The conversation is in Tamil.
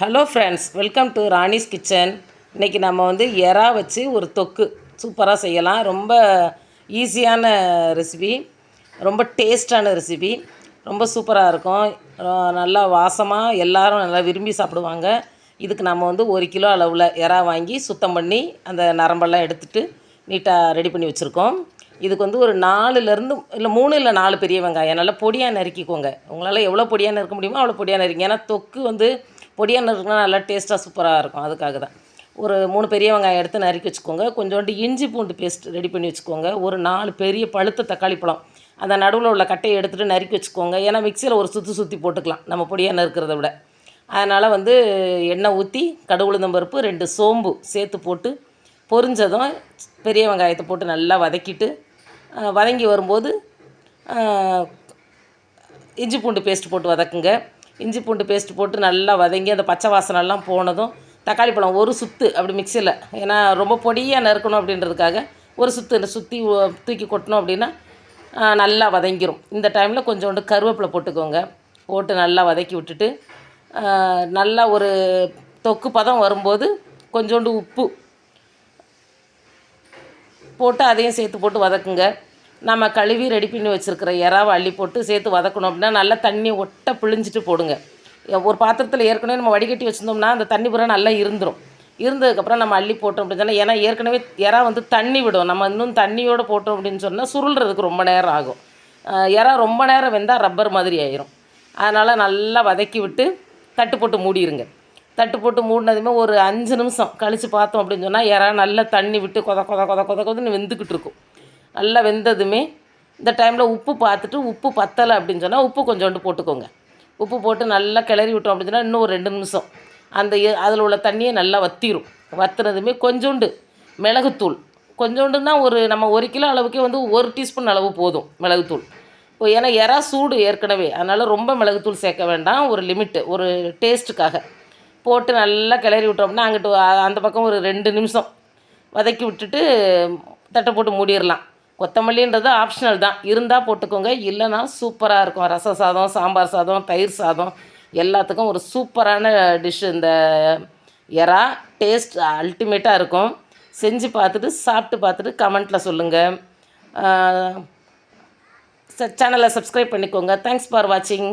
Hello friends welcome to Rani's kitchen இன்றைக்கி நம்ம வந்து எறா வச்சு ஒரு தொக்கு சூப்பராக செய்யலாம். ரொம்ப ஈஸியான ரெசிபி ரொம்ப டேஸ்டான ரெசிபி ரொம்ப சூப்பராக இருக்கும். நல்லா வாசமாக எல்லாரும் நல்லா விரும்பி சாப்பிடுவாங்க. இதுக்கு நம்ம வந்து ஒரு கிலோ அளவில் எறா வாங்கி சுத்தம் பண்ணி அந்த நரம்பெல்லாம் எடுத்துகிட்டு நீட்டாக ரெடி பண்ணி வச்சுருக்கோம். இதுக்கு வந்து ஒரு நாலுலேருந்து இல்லை மூணு இல்லை நாலு பெரிய வெங்காயம். நல்லா பொடியாக நறுக்கிக்கோங்க. உங்களால் எவ்வளோ பொடியாக நறுக்க முடியுமோ அவ்வளோ பொடியாக நறுக்கிங்க. ஏன்னா தொக்கு வந்து பொடியாக நறுக்கினா நல்லா டேஸ்ட்டாக சூப்பராக இருக்கும். அதுக்காக தான். ஒரு மூணு பெரிய வெங்காயம் எடுத்து நறுக்கி வச்சுக்கோங்க. கொஞ்சோண்டு இஞ்சி பூண்டு பேஸ்ட் ரெடி பண்ணி வச்சுக்கோங்க. ஒரு நாலு பெரிய பழுத்த தக்காளி பழம். அந்த நடுவில் உள்ள கட்டையை எடுத்துகிட்டு நறுக்கி வச்சுக்கோங்க. ஏன்னா மிக்சியில் ஒரு சுற்றி சுற்றி போட்டுக்கலாம். நம்ம பொடியாக நறுக்கிறத விட. அதனால் வந்து எண்ணெய் ஊற்றி கடுகுளுந்தம் பருப்பு ரெண்டு சோம்பு சேர்த்து போட்டு பொரிஞ்சதும் பெரிய வெங்காயத்தை போட்டு நல்லா வதக்கிட்டு வதங்கி வரும்போது இஞ்சி பூண்டு பேஸ்ட் போட்டு வதக்குங்க. இஞ்சி பூண்டு பேஸ்ட் போட்டு நல்லா வதங்கி அந்த பச்சை வாசனைலாம் போனதும் தக்காளி பழம் ஒரு சுத்து அப்படி மிக்சியில் ஏன்னா ரொம்ப பொடியாக நறுக்கணும் அப்படின்றதுக்காக ஒரு சுத்து சுற்றி தூக்கி கொட்டணும் அப்படின்னா நல்லா வதங்கிரும். இந்த டைமில் கொஞ்சோண்டு கருவேப்பிலை போட்டுக்கோங்க. போட்டு நல்லா வதக்கி விட்டுட்டு நல்லா ஒரு தொக்கு பதம் வரும்போது கொஞ்சோண்டு உப்பு போட்டு அதையும் சேர்த்து போட்டு வதக்குங்க. நம்ம கழுவி ரெடி பண்ணி வச்சுருக்கிற இறாவை அள்ளி போட்டு சேர்த்து வதக்கணும் அப்படின்னா நல்லா தண்ணி ஒட்ட பிழிஞ்சிட்டு போடுங்க. ஒரு பாத்திரத்தில் ஏற்கனவே நம்ம வடிகட்டி வச்சுருந்தோம்னா அந்த தண்ணி பூரா நல்லா இருந்துடும் இருந்ததுக்கப்புறம் நம்ம அள்ளி போட்டோம் அப்படின்னு சொன்னால் ஏன்னா ஏற்கனவே இறா வந்து தண்ணி விடும். நம்ம இன்னும் தண்ணியோடு போட்டோம் அப்படின்னு சொன்னால் சுருள்றதுக்கு ரொம்ப நேரம் ஆகும். இறா ரொம்ப நேரம் வெந்தால் ரப்பர் மாதிரி ஆயிரும். அதனால் நல்லா வதக்கி விட்டு தட்டு போட்டு மூடிடுங்க தட்டு போட்டு மூடினதுமே ஒரு அஞ்சு நிமிஷம் கழித்து பார்த்தோம் அப்படின்னு சொன்னால் இறா நல்லா தண்ணி விட்டு கொத கொத கொத கொத கொதன்னு வெந்துக்கிட்டு இருக்கும். நல்லா வெந்ததுமே இந்த டைமில் உப்பு பார்த்துட்டு உப்பு பத்தலை அப்படின்னு சொன்னால் உப்பு கொஞ்சோண்டு போட்டுக்கோங்க. உப்பு போட்டு நல்லா கிளறி விட்டோம் அப்படின்னு சொன்னால் இன்னும் ஒரு ரெண்டு நிமிஷம். அந்த அதில் உள்ள தண்ணியை நல்லா வத்திரும். வத்துனதுமே கொஞ்சோண்டு மிளகுத்தூள். கொஞ்சோண்டுன்னா ஒரு நம்ம ஒரு கிலோ அளவுக்கே வந்து ஒரு டீஸ்பூன் அளவு போதும் மிளகுத்தூள். இப்போ ஏன்னா எறா சூடு ஏற்கனவே. அதனால் ரொம்ப மிளகுத்தூள் சேர்க்க வேண்டாம். ஒரு லிமிட்டு ஒரு டேஸ்ட்டுக்காக போட்டு நல்லா கிளறி விட்டோம்னா அங்கிட்டு அந்த பக்கம் ஒரு ரெண்டு நிமிஷம் வதக்கி விட்டுட்டு தட்டை போட்டு மூடிடலாம். கொத்தமல்லின்றது ஆப்ஷனல் தான். இருந்தால் போட்டுக்கோங்க. இல்லைன்னா சூப்பராக இருக்கும். ரச சாதம் சாம்பார் சாதம் தயிர் சாதம் எல்லாத்துக்கும் ஒரு சூப்பரான டிஷ் இந்த எறா. டேஸ்ட் அல்டிமேட்டாக இருக்கும். செஞ்சு பார்த்துட்டு சாப்பிட்டு பார்த்துட்டு கமெண்ட்டில் சொல்லுங்கள் சேனலை சப்ஸ்கிரைப் பண்ணிக்கோங்க. தேங்க்ஸ் ஃபார் வாட்சிங்